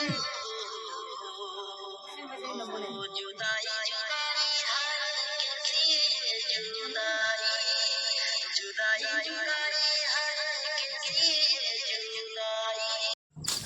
Hey!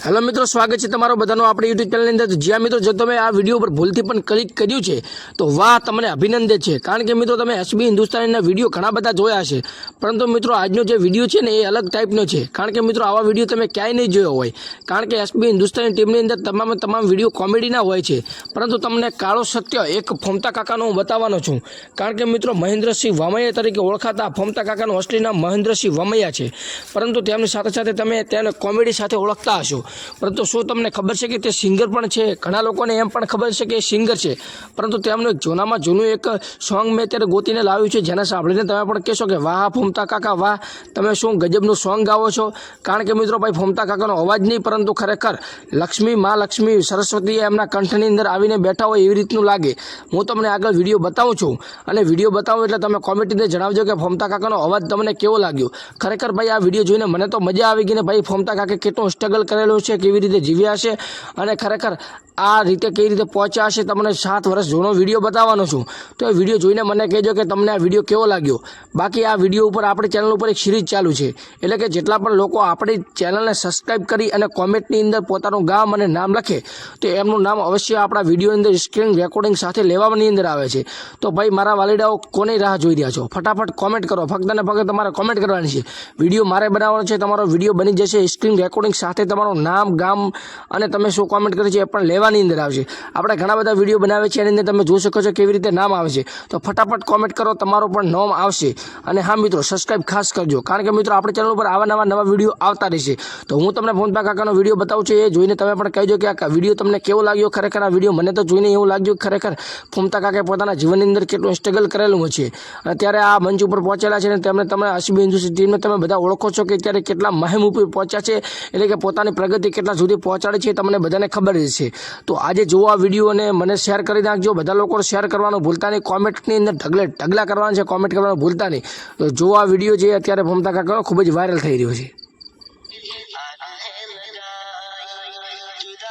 Hello મિત્રો, સ્વાગત છે તમારો બધાનો આપણી યુટ્યુબ ચેનલની અંદર. જ્યાં મિત્રો, જો તમે આ વીડિયો ઉપર ભૂલથી પણ ક્લિક કર્યું છે, તો વાહ, તમને અભિનંદન છે. કારણ કે મિત્રો, તમે એસબી હિન્દુસ્તાનીના વીડિયો ઘણા બધા જોયા છે પરંતુ મિત્રો, આજનો જે વીડિયો છે ને, એ અલગ ટાઈપનો છે. કારણ કે મિત્રો, આવા વીડિયો તમે ક્યાંય નહીં જોયો હોય. કારણ કે એસબી હિન્દુસ્તાની ટીમની અંદર તમામ તમામ વીડિયો કોમેડીના હોય છે. પરંતુ તમને કાળો સત્ય, એક ફોમતા કાકાનો હું બતાવવાનો છું. કારણ કે મિત્રો, મહેન્દ્રસિંહ વામૈયા તરીકે ઓળખાતા ફોમતા કાકાનું અસલી નામ મહેન્દ્રસિંહ વામૈયા છે. પરંતુ તેમની સાથે સાથે તમે તેને કોમેડી સાથે ઓળખતા હશો. પરંતુ શું તમને ખબર છે કે તે સિંગર પણ છે? ઘણા લોકોને એમ પણ ખબર છે કે એ સિંગર છે. પરંતુ તેમનું એક જૂનામાં જૂનું એક સોંગ મેં અત્યારે ગોતીને લાવ્યું છે, જેને સાંભળીને તમે પણ કહેશો કે વાહ ફૂમતા કાકા, વાહ. તમે શું ગજબનું સોંગ ગાવો છો? કારણ કે મિત્રો ભાઈ, ફૂમતા કાકાનો અવાજ નહીં, પરંતુ ખરેખર લક્ષ્મી, મા લક્ષ્મી, સરસ્વતી એમના કંઠની અંદર આવીને બેઠા હોય એવી રીતનું લાગે. હું તમને આગળ વીડિયો બતાવું છું. અને વીડિયો બતાવું એટલે તમે કોમેન્ટની જણાવજો કે ફોમતા કાકાનો અવાજ તમને કેવો લાગ્યો? ખરેખર ભાઈ, આ વીડિયો જોઈને મને તો મજા આવી ગઈ ને ભાઈ, ફોમતા કાકે કેટલું સ્ટ્રગલ કરેલું છે કેવી રીતે જીવ્યા છે અને ખરેખર આ રીતે કઈ રીતે પહોંચ્યા હશે તમને સાત વર્ષ જૂનો વીડિયો બતાવવાનો છું. તો એ વીડિયો જોઈને મને કહેજો કે તમને આ વીડિયો કેવો લાગ્યો. બાકી આ વીડિયો ઉપર આપણી ચેનલ ઉપર એક સિરીઝ ચાલુ છે. એટલે કે જેટલા પણ લોકો આપણી ચેનલને સબસ્ક્રાઈબ કરી અને કોમેન્ટની અંદર પોતાનું ગામ અને નામ લખે, તો એમનું નામ અવશ્ય આપણા વીડિયો અંદર સ્ક્રીન રેકોર્ડિંગ સાથે લેવાની અંદર આવે છે. તો ભાઈ, મારા વાલીડાઓ, કોની રાહ જોઈ રહ્યા છો? ફટાફટ કોમેન્ટ કરો. ફક્ત ને ફક્ત તમારે કોમેન્ટ કરવાની છે. વીડિયો મારે બનાવવાનો છે, તમારો વીડિયો બની જશે સ્ક્રીન રેકોર્ડિંગ સાથે તમારું નામ ગામ અને તમે શું કોમેન્ટ કરી છે એ પણ લેવાની અંદર આવશે. આપણે ઘણા બધા વીડિયો બનાવે છે, એની અંદર તમે જોઈ શકો છો કેવી રીતે નામ આવે છે. તો ફટાફટ કોમેન્ટ કરો, તમારો પણ નામ આવશે. અને હા મિત્રો સબસ્ક્રાઈબ ખાસ કરજો. કારણ કે મિત્રો, આપણી ચેનલ ઉપર આવા નવા નવા વીડિયો આવતા રહેશે. તો હું તમને ફોનપા કાકાનો વીડિયો બતાવું છું, એ જોઈને તમે પણ કહેજો કે આ વીડિયો તમને કેવો લાગ્યો? ખરેખર આ વીડિયો મને તો જોઈને એવું લાગ્યું ખરેખર ફોમતા કાકાએ પોતાના જીવનની અંદર કેટલું સ્ટ્રગલ કરેલું છે અને ત્યારે આ મંચ ઉપર પહોંચેલા છે અને તેમણે તમે અશ્મી ટીમને તમે બધા ઓળખો છો કે ત્યારે કેટલા મહેમ ઉપર પહોંચ્યા છે. એટલે કે પોતાની પ્રગતિ કેટલા સુધી પહોંચાડે છે એ તમને બધાને ખબર જ છે તો આજે જોવો આ વિડીયો અને મને શેર કરી નાખજો બધા લોકો શેર કરવાનું ભૂલતા નહીં કોમેન્ટની અંદર ઢગલે ઢગલા કરવાના છે કોમેન્ટ કરવાનું ભૂલતા નહીં તો જોવો આ વિડીયો જે અત્યારે ફોમતા કાકાનો ખૂબ જ વાયરલ થઈ રહ્યો છે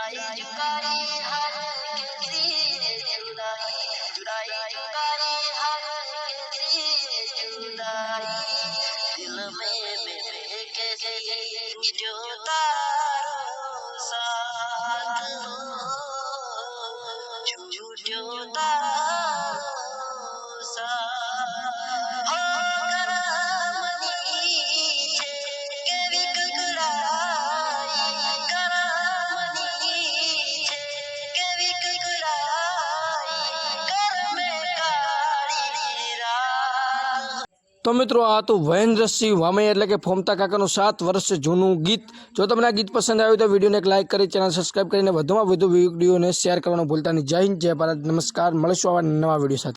आगे लगाई जुदाई जुदाई हर તો મિત્રો આ હતું વહેન્દ્રસિંહ વામૈયા એટલે કે ફોમતા કાકાનું સાત વર્ષ જૂનું ગીત. જો તમને આ ગીત પસંદ આવ્યું તો વિડીયોને એક લાઇક કરી, ચેનલ સબસ્ક્રાઈબ કરીને વધુમાં વધુ વિડીયોને શેર કરવાનું ભૂલતા નહીં. જય હિન્દ, જય ભારત. નમસ્કાર. મળીશું આવા નવા વીડિયો સાથે.